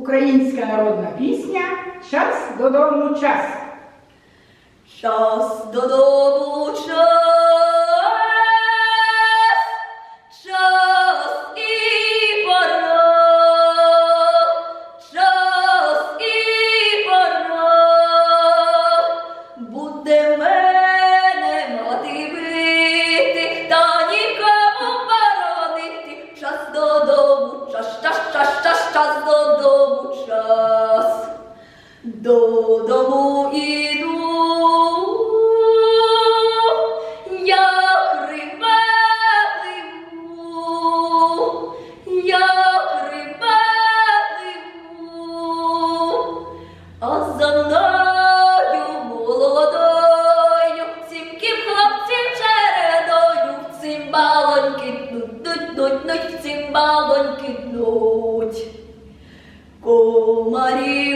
Українська народна пісня Час додому час. Час додому Додому іду, як рибалиму, як рибалиму, а за мною молодою, сімким хлопців чередою, цимбалоньки тнуть, тнуть, тнуть, тнуть, цимбалоньки тнуть. Комарі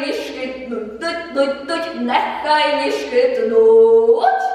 нехай тнуть, тнуть, тнуть, нехай тнуть.